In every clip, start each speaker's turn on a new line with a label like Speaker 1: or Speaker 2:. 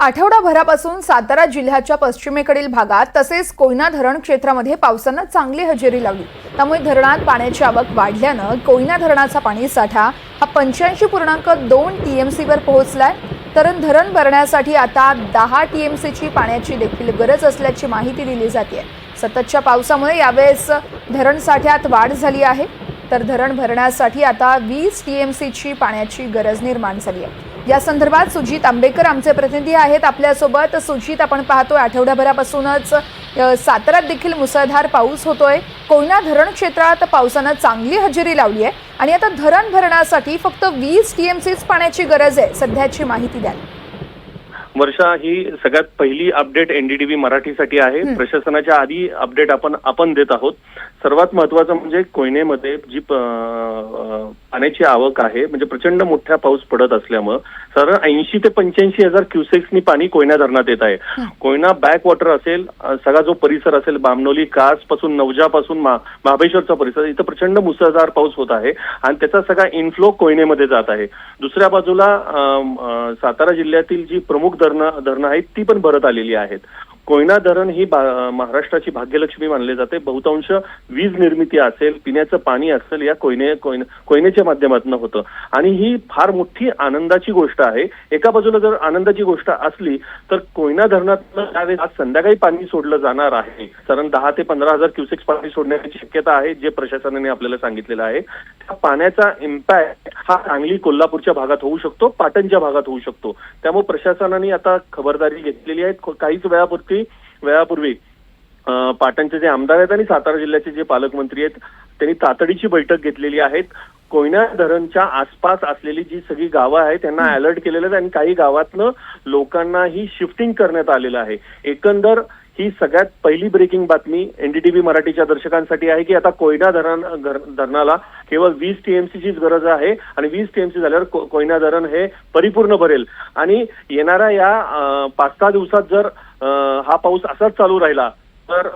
Speaker 1: आठवडाभरापासून सातारा जिल्ह्याच्या पश्चिमेकडील भागात तसेच कोयना धरण क्षेत्रामध्ये पावसानं चांगली हजेरी लावली. त्यामुळे धरणात पाण्याची आवक वाढल्यानं कोयना धरणाचा पाणी साठा हा पंच्याऐंशी पूर्णांक दोन टी एम सीवर पोहोचलाय. तर धरण भरण्यासाठी आता दहा टी एम सीची पाण्याची देखील गरज असल्याची माहिती दिली जाते सततच्या पावसामुळे यावेळेस धरण साठ्यात वाढ झाली आहे. तर धरण भरण्यासाठी आता वीस टी एम सीची पाण्याची गरज निर्माण झाली आहे. या संदर्भात सुजित आंबेकर आमचे प्रतिनिधी आहेत. आपल्यासोबत सुजित आपण पाहतोय आठवड्याभरापासूनच अ, साताऱ्यात देखील मुसळधार पाऊस होतोय. कोयना धरण क्षेत्रात पावसानं चांगली हजेरी लावली आहे. आणि आता धरण भरण्यासाठी फक्त वीस टीएमसीच पाण्याची गरज आहे. सध्याची माहिती द्या
Speaker 2: वर्षा ही सगळ्यात पहिली अपडेट एनडीटीव्ही मराठीसाठी आहे. प्रशासनाच्या आधी अपडेट आपण आपण देत आहोत. सर्वात महत्वाचं म्हणजे कोयनेमध्ये जी पाण्याची आवक आहे म्हणजे प्रचंड मोठ्या पाऊस पडत असल्यामुळं साधारण ऐंशी ते पंच्याऐंशी हजार क्युसेक्सनी पाणी कोयना धरणात येत आहे. कोयना बॅक वॉटर असेल सगळा जो परिसर असेल बामनोली कासपासून नवजापासून महाबळेश्वरचा परिसर इथं प्रचंड मुसळधार पाऊस होत आहे आणि त्याचा सगळा इन्फ्लो कोयनेमध्ये जात आहे. दुसऱ्या बाजूला सातारा जिल्ह्यातील जी प्रमुख धरणं धरणं आहेत ती पण भरत आलेली आहेत. कोयना धरण ही महाराष्ट्राची भाग्यलक्ष्मी मानले जाते. बहुतांश वीज निर्मिती असेल पिण्याचं पाणी असेल या कोयने कोयनेच्या माध्यमातून होतं. आणि ही फार मोठी आनंदाची गोष्ट आहे. एका बाजूला जर आनंदाची गोष्ट असली तर कोयना धरणातून त्यावेळेस आज संध्याकाळी पाणी सोडलं जाणार आहे. कारण दहा ते पंधरा हजार क्युसेक्स पाणी सोडण्याची शक्यता आहे जे प्रशासनाने आपल्याला सांगितलेलं आहे. त्या पाण्याचा इम्पॅक्ट हा सांगली कोल्हापूरच्या भागात होऊ शकतो पाटणच्या भागात होऊ शकतो. त्यामुळे प्रशासनाने आता खबरदारी घेतलेली आहे. काहीच वेळापूर्वी वेळापूर्वी पाटणचे जे आमदार आहेत आणि सातारा जिल्ह्याचे जे पालकमंत्री आहेत त्यांनी तातडीची बैठक घेतलेली आहे. कोयना धरणच्या आसपास असलेली जी सगळी गावं आहेत त्यांना अलर्ट केलेलं आहे आणि काही गावातनं लोकांनाही शिफ्टिंग करण्यात आलेलं आहे. एकंदर ही सगळ्यात पहिली ब्रेकिंग बातमी एनडीटीव्ही मराठीच्या दर्शकांसाठी आहे की आता कोयना धरण धरणाला केवळ वीस टीएमसीचीच गरज आहे आणि वीस टीएमसी झाल्यावर को- कोयना धरण हे परिपूर्ण भरेल. आणि येणाऱ्या या पाच सहा दिवसात जर हा पाऊस असाच चालू राहिला तर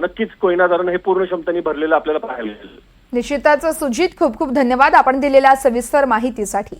Speaker 2: नक्कीच कोयना धरण हे पूर्ण क्षमतेने भरलेलं आपल्याला पाहायला मिळेल.
Speaker 1: निश्चितच सुजित खूप खूप धन्यवाद आपण दिलेल्या सविस्तर माहितीसाठी.